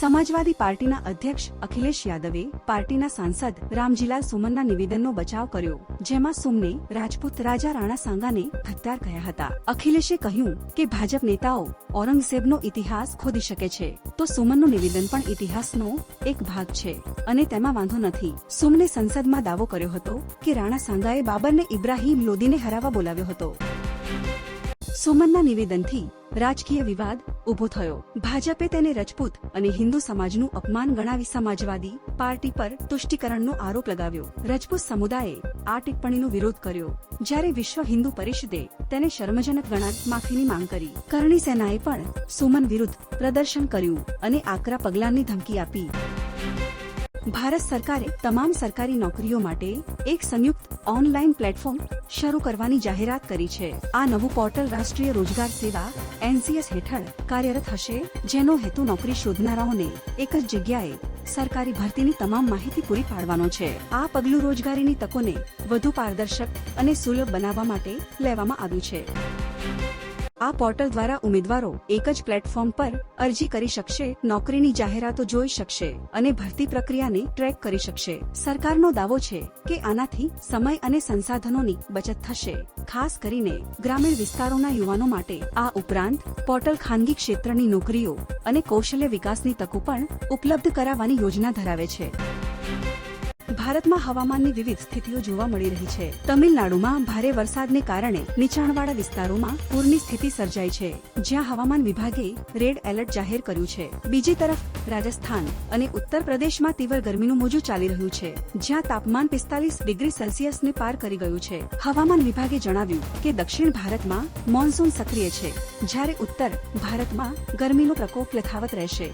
સમાજવાદી પાર્ટીના અધ્યક્ષ અખિલેશ યાદવે, પાર્ટીના સાંસદ રામજીલાલ સુમનના નિવેદનનો બચાવ કર્યો, જેમાં સુમને રાજપૂત રાજા રાણા સાંગાને હત્યાર કહ્યા હતા. અખિલેશે કહ્યું કે ભાજપ નેતાઓ ઔરંગઝેબનો ઇતિહાસ ખોદી શકે છે, તો સુમનનું નિવેદન પણ ઇતિહાસનો એક ભાગ છે, અને તેમાં વાંધો નથી. સુમને સંસદમાં દાવો કર્યો હતો કે રાણા સાંગાએ બાબરને ઇબ્રાહિમ લોદીને હરાવવા બોલાવ્યો હતો. સુમનના નિવેદનથી રાજકીય વિવાદ ઊભો થયો. ભાજપે તેને રજપૂત અને હિન્દુ સમાજનું અપમાન ગણાવી સમાજવાદી પાર્ટી પર તુષ્ટિકરણનો આરોપ લગાવ્યો. રજપૂત સમુદાયે આ ટિપ્પણીનો વિરોધ કર્યો. જ્યારે વિશ્વ હિન્દુ પરિષદે તેને શર્મજનક ગણાત માફીની માંગ કરી. કરણી સેનાએ પણ સુમન વિરુદ્ધ પ્રદર્શન કર્યું અને આકરા પગલાંની ધમકી આપી. ભારત સરકારે તમામ સરકારી નોકરીઓ માટે એક સંયુક્ત ઓનલાઈન પ્લેટફોર્મ શરૂ કરવાની જાહેરાત કરી છે. આ નવું પોર્ટલ રાષ્ટ્રીય રોજગાર સેવા એનસીએસ હેઠળ કાર્યરત હશે, જેનો હેતુ નોકરી શોધનારાઓને એક જ જગ્યાએ સરકારી ભરતીની તમામ માહિતી પૂરી પાડવાનો છે. આ પગલું રોજગારીની તકોને વધુ પારદર્શક અને સુલભ બનાવવા માટે લેવામાં આવ્યું છે. આ પોર્ટલ દ્વારા ઉમેદવારો એક જ પ્લેટફોર્મ પર અરજી કરી શકશે, નોકરીની જાહેરાતો જોઈ શકશે અને ભરતી પ્રક્રિયાને ટ્રેક કરી શકશે. સરકારનો દાવો છે કે આનાથી સમય અને સંસાધનોની બચત થશે. ખાસ કરીને ગ્રામીણ વિસ્તારોના યુવાનો માટે આ ઉપરાંત પોર્ટલ ખાનગી ક્ષેત્રની નોકરીઓ અને કૌશલ્ય વિકાસની તકો પણ ઉપલબ્ધ કરાવવાની યોજના ધરાવે છે. ભારતમાં હવામાનની વિવિધ સ્થિતિઓ જોવા મળી રહી છે. તમિલનાડુમાં ભારે વરસાદને કારણે નીચાણવાળા વિસ્તારોમાં પૂરની સ્થિતિ સર્જાઈ છે, જ્યાં હવામાન વિભાગે રેડ એલર્ટ જાહેર કર્યું છે. બીજી તરફ, રાજસ્થાન અને ઉત્તર પ્રદેશમાં તીવ્ર ગરમીનું મોજું ચાલી રહ્યું છે, જ્યાં તાપમાન પિસ્તાલીસ ડિગ્રી સેલ્સિયસને પાર કરી ગયું છે. હવામાન વિભાગે જણાવ્યું કે દક્ષિણ ભારતમાં મોન્સૂન સક્રિય છે, જ્યારે ઉત્તર ભારતમાં ગરમીનો પ્રકોપ યથાવત રહેશે.